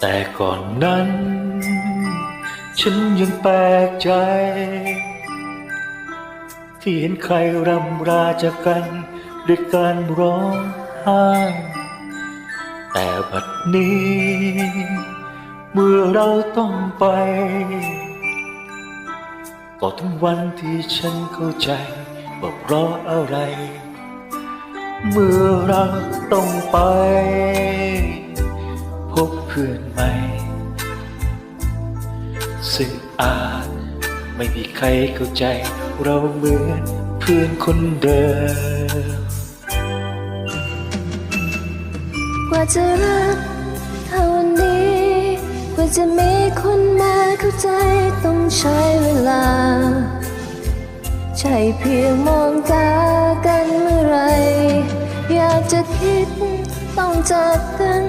แต่ก่อนนั้น ฉันยังแปลกใจ ที่เห็นใครรำราจากกันด้วยการร้องไห้ แต่บัดนี้ เมื่อเราต้องไป ก็ถึงวันที่ฉันเข้าใจว่าเพราะอะไร เมื่อเราต้องไป พบเพื่อนใหม่ ซึ่งอาจไม่มีใครเข้าใจ เราเหมือนเพื่อนคนเดิม กว่าจะรักเท่านี้ กว่าจะมีคนมาเข้าใจ ต้องใช้เวลา ใช่เพียงมองตากันเมื่อไร อยากจะคิดต้องจากกัน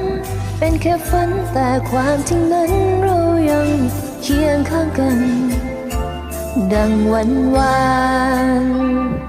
เป็นแค่ฝันแต่ความจริงนั้นเรายังเคียงข้างกัน ดังวันวาน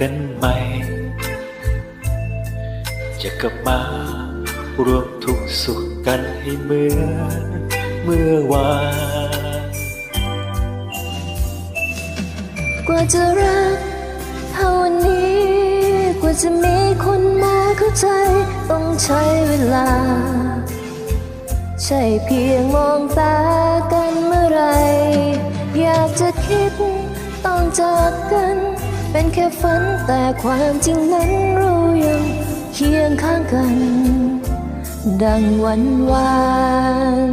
กันใหม่ จะกลับมารวมทุกสุขกันให้เหมือนเมื่อวานกว่าจะรักเท่านี้ กว่าจะมีคนมาเข้าใจ ต้องใช้เวลา ใช่เพียงมองตากันเมื่อไร อยากจะคิดต้องจากกัน เป็นแค่ฝันแต่ความจริงนั้นเรายังเคียงข้างกัน ดังวันวาน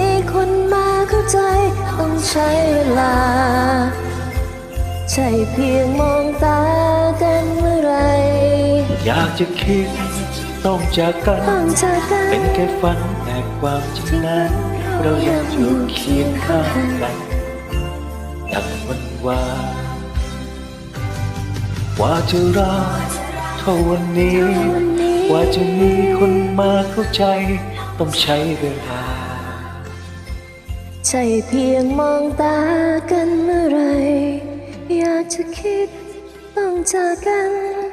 ี ใช้เวลา ใช่เพียงมองตากันเมื่อไหรอยากจะคิดต้องจากกัน ต้องจากกันเป็นแค่ฝันแต่ความจริงนั้น เรายังอยู่เคียงข้างกันดังวันวานกว่าจะรักเท่าวันนี้วันนี้กว่าจะมีคนมาเข้าใจ ต้องใช้เวลา ใช่เพียงมองตากันเมื่อไร อยากจะคิดต้องจากกัน